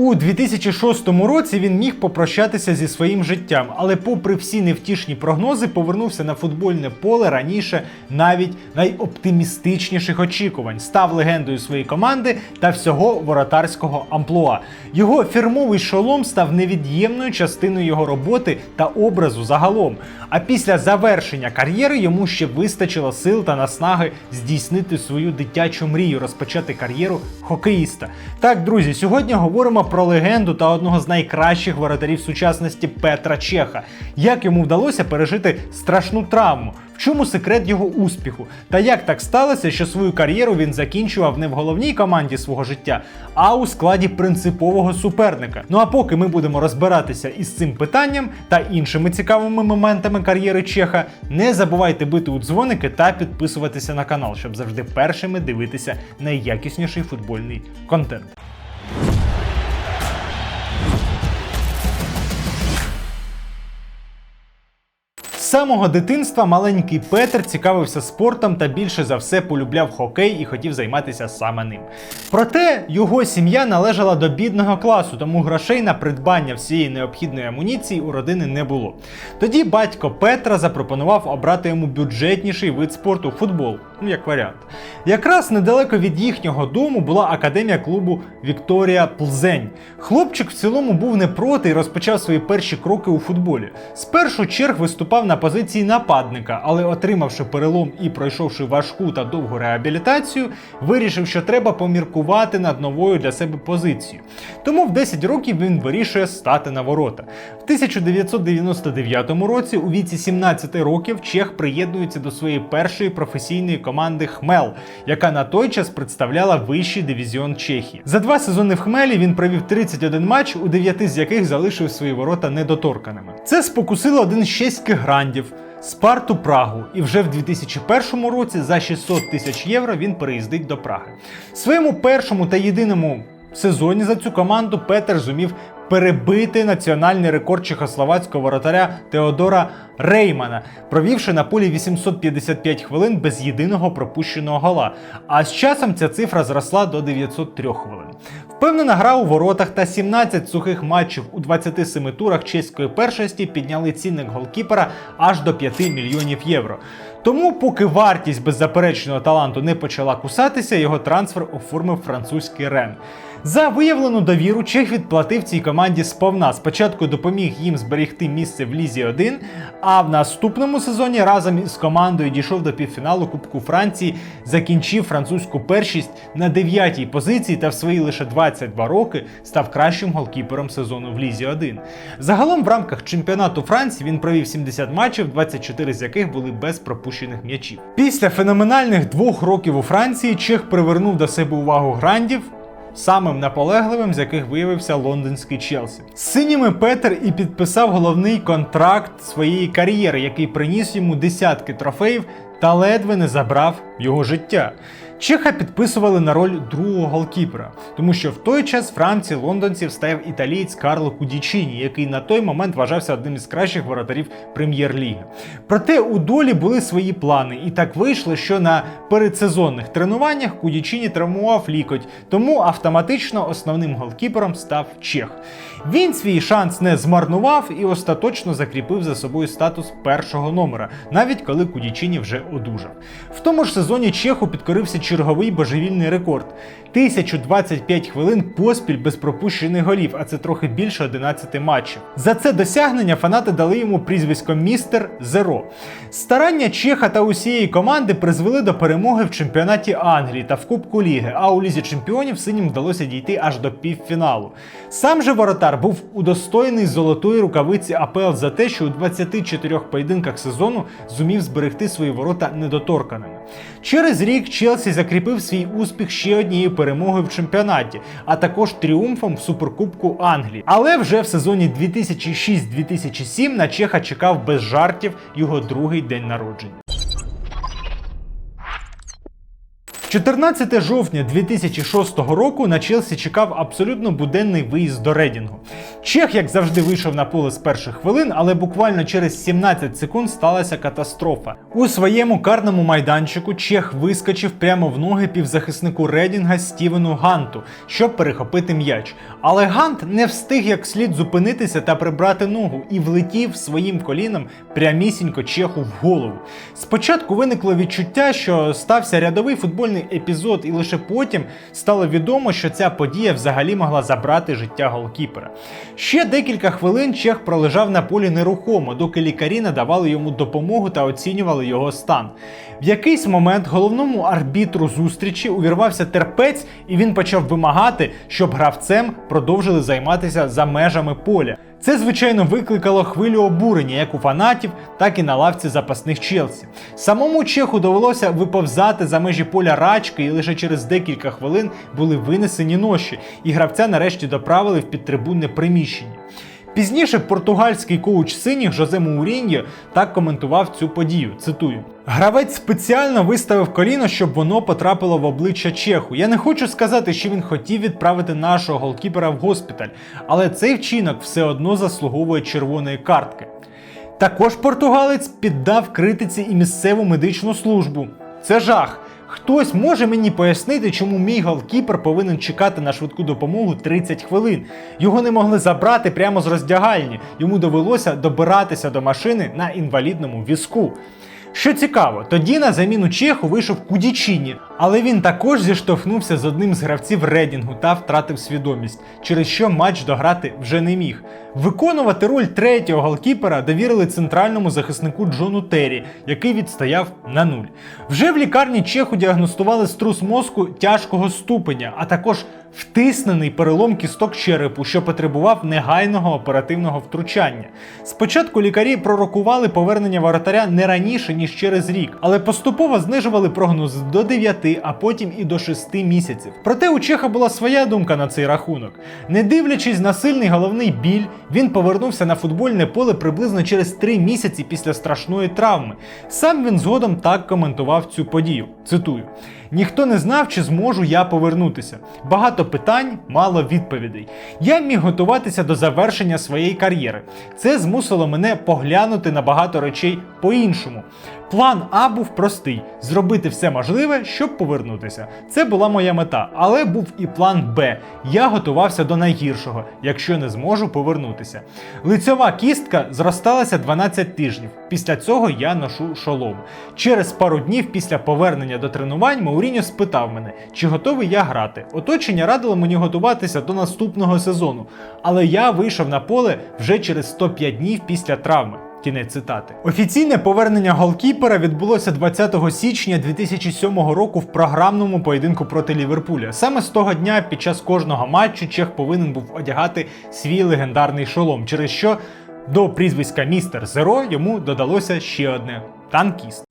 У 2006 році він міг попрощатися зі своїм життям, але, попри всі невтішні прогнози, повернувся на футбольне поле раніше навіть найоптимістичніших очікувань, став легендою своєї команди та всього воротарського амплуа. Його фірмовий шолом став невід'ємною частиною його роботи та образу загалом. А після завершення кар'єри йому ще вистачило сил та наснаги здійснити свою дитячу мрію, розпочати кар'єру хокеїста. Так, друзі, сьогодні говоримо про легенду та одного з найкращих воротарів сучасності Петра Чеха. Як йому вдалося пережити страшну травму? В чому секрет його успіху? Та як так сталося, що свою кар'єру він закінчував не в головній команді свого життя, а у складі принципового суперника? Ну а поки ми будемо розбиратися із цим питанням та іншими цікавими моментами кар'єри Чеха, не забувайте бити у дзвоники та підписуватися на канал, щоб завжди першими дивитися найякісніший футбольний контент. Самого дитинства маленький Петр цікавився спортом та більше за все полюбляв хокей і хотів займатися саме ним. Проте його сім'я належала до бідного класу, тому грошей на придбання всієї необхідної амуніції у родини не було. Тоді батько Петра запропонував обрати йому бюджетніший вид спорту футбол, ну як варіант. Якраз недалеко від їхнього дому була академія клубу Вікторія Плзень. Хлопчик в цілому був не проти і розпочав свої перші кроки у футболі. Спершу черг виступав на позиції нападника, але отримавши перелом і пройшовши важку та довгу реабілітацію, вирішив, що треба поміркувати над новою для себе позицією. Тому в 10 років він вирішує стати на ворота. В 1999 році, у віці 17 років, Чех приєднується до своєї першої професійної команди Хмел, яка на той час представляла вищий дивізіон Чехії. За два сезони в Хмелі він провів 31 матч, у 9 з яких залишив свої ворота недоторканими. Це спокусило один з чеських грандів. Спарту Прагу, і вже в 2001 році за 600 тисяч євро він переїздить до Праги. Своєму першому та єдиному сезоні за цю команду Петер зумів перебити національний рекорд чехословацького воротаря Теодора Реймана, провівши на полі 855 хвилин без єдиного пропущеного гола. А з часом ця цифра зросла до 903 хвилин. Впевнена гра у воротах та 17 сухих матчів у 27 турах чеської першості підняли цінник голкіпера аж до 5 мільйонів євро. Тому, поки вартість беззаперечного таланту не почала кусатися, його трансфер оформив французький Рен. За виявлену довіру Чех відплатив цій команді сповна. Спочатку допоміг їм зберегти місце в Лізі 1, а в наступному сезоні разом із командою дійшов до півфіналу Кубку Франції, закінчив французьку першість на 9-й позиції та в свої лише 22 роки став кращим голкіпером сезону в Лізі 1. Загалом в рамках чемпіонату Франції він провів 70 матчів, 24 з яких були без пропущених м'ячів. Після феноменальних двох років у Франції Чех привернув до себе увагу грандів. Самим наполегливим з яких виявився лондонський Челсі. З синіми Петер і підписав головний контракт своєї кар'єри, який приніс йому десятки трофеїв та ледве не забрав його життя. Чеха підписували на роль другого голкіпера, тому що в той час Франції лондонців став італієць Карло Кудічіні, який на той момент вважався одним із кращих воротарів прем'єр-ліги. Проте у долі були свої плани, і так вийшло, що на передсезонних тренуваннях Кудічіні травмував лікоть, тому автоматично основним голкіпером став Чех. Він свій шанс не змарнував і остаточно закріпив за собою статус першого номера, навіть коли Кудічіні вже одужав. В тому ж сезоні Чеху підкорився черговий божевільний рекорд 1025 хвилин поспіль без пропущених голів, а це трохи більше 11 матчів. За це досягнення фанати дали йому прізвисько Містер Зеро. Старання Чеха та усієї команди призвели до перемоги в чемпіонаті Англії та в Кубку Ліги, а у Лізі Чемпіонів синім вдалося дійти аж до півфіналу. Сам же воротар був удостоєний золотої рукавиці АПЛ за те, що у 24 поєдинках сезону зумів зберегти свої ворота недоторканими. Через рік Челсі закріпив свій успіх ще однією перемогою в чемпіонаті, а також тріумфом в Суперкубку Англії. Але вже в сезоні 2006-2007 на Чеха чекав без жартів його другий день народження. 14 жовтня 2006 року на Челсі чекав абсолютно буденний виїзд до Редінгу. Чех, як завжди, вийшов на поле з перших хвилин, але буквально через 17 секунд сталася катастрофа. У своєму карному майданчику Чех вискочив прямо в ноги півзахиснику Редінга Стівену Ганту, щоб перехопити м'яч. Але Гант не встиг як слід зупинитися та прибрати ногу і влетів своїм коліном прямісінько Чеху в голову. Спочатку виникло відчуття, що стався рядовий футбольний епізод, і лише потім стало відомо, що ця подія взагалі могла забрати життя голкіпера. Ще декілька хвилин Чех пролежав на полі нерухомо, доки лікарі надавали йому допомогу та оцінювали його стан. В якийсь момент головному арбітру зустрічі увірвався терпець, і він почав вимагати, щоб гравцем продовжили займатися за межами поля. Це, звичайно, викликало хвилю обурення як у фанатів, так і на лавці запасних Челсі. Самому Чеху довелося виповзати за межі поля рачки, і лише через декілька хвилин були винесені ноші, і гравця нарешті доправили в підтрибунне приміщення. Пізніше португальський коуч синіх Жозе Мауріньо так коментував цю подію. Цитую: гравець спеціально виставив коліно, щоб воно потрапило в обличчя Чеху. Я не хочу сказати, що він хотів відправити нашого голкіпера в госпіталь, але цей вчинок все одно заслуговує червоної картки. Також португалець піддав критиці і місцеву медичну службу. Це жах. Хтось може мені пояснити, чому мій голкіпер повинен чекати на швидку допомогу 30 хвилин. Його не могли забрати прямо з роздягальні. Йому довелося добиратися до машини на інвалідному візку. Що цікаво, тоді на заміну Чеху вийшов Кудічіні, але він також зіштовхнувся з одним з гравців Редінгу та втратив свідомість, через що матч дограти вже не міг. Виконувати роль третього голкіпера довірили центральному захиснику Джону Террі, який відстояв на нуль. Вже в лікарні Чеху діагностували струс мозку тяжкого ступеня, а також втиснений перелом кісток черепу, що потребував негайного оперативного втручання. Спочатку лікарі пророкували повернення воротаря не раніше, ніж через рік, але поступово знижували прогноз до 9, а потім і до 6 місяців. Проте у Чеха була своя думка на цей рахунок. Не дивлячись на сильний головний біль, він повернувся на футбольне поле приблизно через 3 місяці після страшної травми. Сам він згодом так коментував цю подію. Цитую. Ніхто не знав, чи зможу я повернутися. Багато питань, мало відповідей. Я міг готуватися до завершення своєї кар'єри. Це змусило мене поглянути на багато речей по-іншому. План А був простий: зробити все можливе, щоб повернутися. Це була моя мета, але був і план Б. Я готувався до найгіршого, якщо не зможу повернутися. Лицьова кістка зросталася 12 тижнів. Після цього я ношу шолом. Через пару днів після повернення до тренувань Мауріньо спитав мене, чи готовий я грати. Оточення радило мені готуватися до наступного сезону, але я вийшов на поле вже через 105 днів після травми. Кінець цитати. Офіційне повернення голкіпера відбулося 20 січня 2007 року в програмному поєдинку проти Ліверпуля. Саме з того дня під час кожного матчу Чех повинен був одягати свій легендарний шолом, через що до прізвиська Містер Зеро йому додалося ще одне танкіст.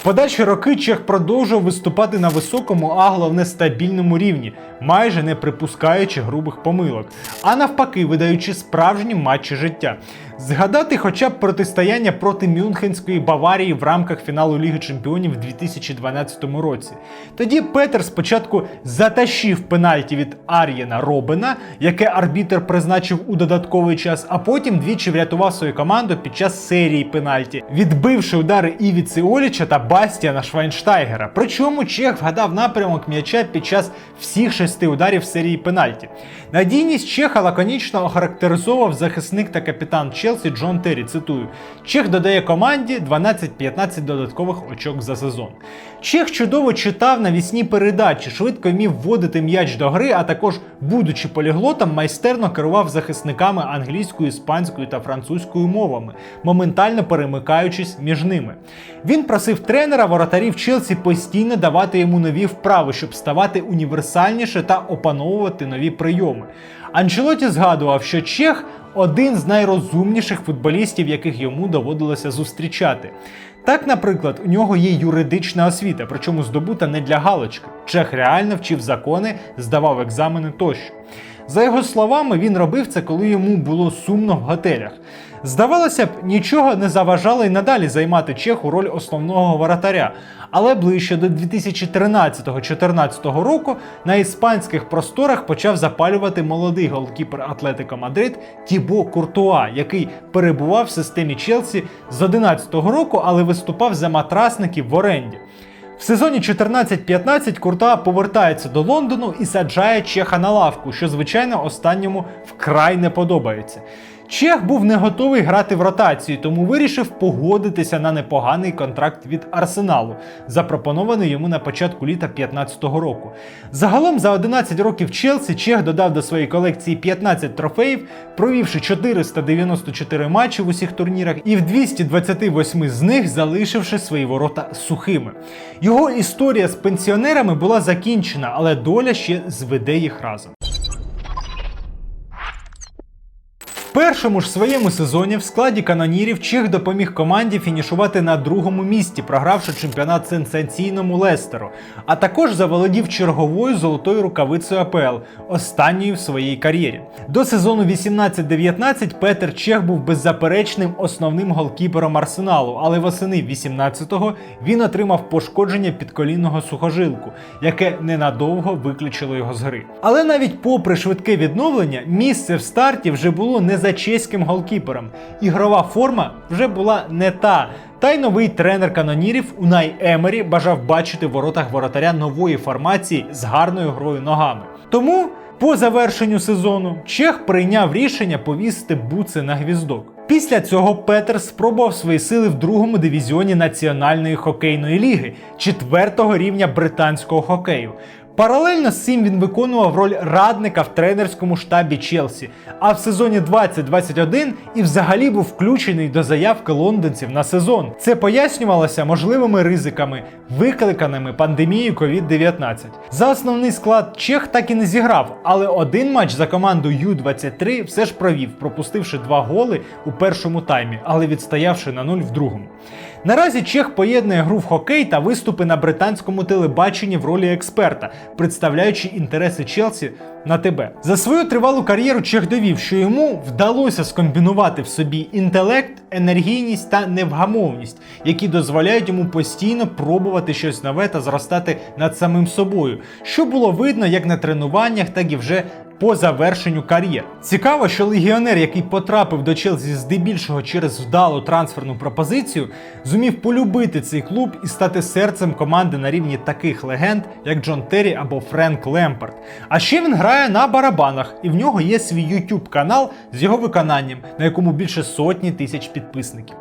В подальші роки Чех продовжував виступати на високому, а головне стабільному рівні, майже не припускаючи грубих помилок, а навпаки, видаючи справжні матчі життя. Згадати хоча б протистояння проти Мюнхенської Баварії в рамках фіналу Ліги Чемпіонів в 2012 році. Тоді Петер спочатку затащив пенальті від Ар'єна Робена, яке арбітер призначив у додатковий час, а потім двічі врятував свою команду під час серії пенальті, відбивши удари Івіці Оліча та Бастіана Швайнштайгера. Причому Чех вгадав напрямок м'яча під час всіх шести ударів серії пенальті. Надійність Чеха лаконічно охарактеризував захисник та капітан Челсі Джон Террі. Цитую: Чех додає команді 12-15 додаткових очок за сезон. Чех чудово читав навісні передачі, швидко вмів вводити м'яч до гри, а також, будучи поліглотом, майстерно керував захисниками англійською, іспанською та французькою мовами, моментально перемикаючись між ними. Він просив тренера воротарів Челсі постійно давати йому нові вправи, щоб ставати універсальніше та опановувати нові прийоми. Анчелоті згадував, що Чех один з найрозумніших футболістів, яких йому доводилося зустрічати. Так, наприклад, у нього є юридична освіта, причому здобута не для галочки. Чех реально вчив закони, здавав екзамени тощо. За його словами, він робив це, коли йому було сумно в готелях. Здавалося б, нічого не заважало й надалі займати Чеху роль основного воротаря. Але ближче до 2013-14 року на іспанських просторах почав запалювати молодий голкіпер Атлетико Мадрид Тібо Куртуа, який перебував в системі Челсі з 11-го року, але виступав за матрасників в оренді. В сезоні 14-15 Куртуа повертається до Лондону і саджає Чеха на лавку, що звичайно останньому вкрай не подобається. Чех був не готовий грати в ротацію, тому вирішив погодитися на непоганий контракт від Арсеналу, запропонований йому на початку літа 15-го року. Загалом за 11 років Челсі Чех додав до своєї колекції 15 трофеїв, провівши 494 матчі в усіх турнірах і в 228 з них залишивши свої ворота сухими. Його історія з пенсіонерами була закінчена, але доля ще зведе їх разом. В першому ж своєму сезоні в складі канонірів Чех допоміг команді фінішувати на другому місці, програвши чемпіонат сенсаційному Лестеру, а також заволодів черговою золотою рукавицею АПЛ, останньою в своїй кар'єрі. До сезону 18-19 Петер Чех був беззаперечним основним голкіпером арсеналу, але восени 18-го він отримав пошкодження підколінного сухожилку, яке ненадовго виключило його з гри. Але навіть попри швидке відновлення, місце в старті вже було не за чеським голкіпером. Ігрова форма вже була не та. Та й новий тренер канонірів Унай Емері бажав бачити в воротах воротаря нової формації з гарною грою ногами. Тому по завершенню сезону Чех прийняв рішення повісити буци на гвіздок. Після цього Петер спробував свої сили в другому дивізіоні Національної хокейної ліги, четвертого рівня британського хокею. Паралельно з цим він виконував роль радника в тренерському штабі Челсі, а в сезоні 2021 і взагалі був включений до заявки лондонців на сезон. Це пояснювалося можливими ризиками, викликаними пандемією COVID-19. За основний склад Чех так і не зіграв, але один матч за команду Ю-23 все ж провів, пропустивши два голи у першому таймі, але відстоявши на нуль в другому. Наразі Чех поєднує гру в хокей та виступи на британському телебаченні в ролі експерта, представляючи інтереси Челсі на тебе. За свою тривалу кар'єру Чех довів, що йому вдалося скомбінувати в собі інтелект, енергійність та невгамовність, які дозволяють йому постійно пробувати щось нове та зростати над самим собою, що було видно як на тренуваннях, так і вже по завершенню кар'єр. Цікаво, що легіонер, який потрапив до Челсі здебільшого через вдалу трансферну пропозицію, зумів полюбити цей клуб і стати серцем команди на рівні таких легенд, як Джон Террі або Френк Лемпард. А ще він грає на барабанах, і в нього є свій YouTube канал з його виконанням, на якому більше сотні тисяч підписників.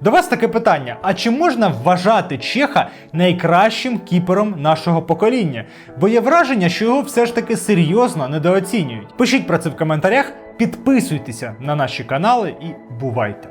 До вас таке питання: а чи можна вважати Чеха найкращим кіпером нашого покоління? Бо є враження, що його все ж таки серйозно недооцінюють. Пишіть про це в коментарях, підписуйтеся на наші канали і бувайте!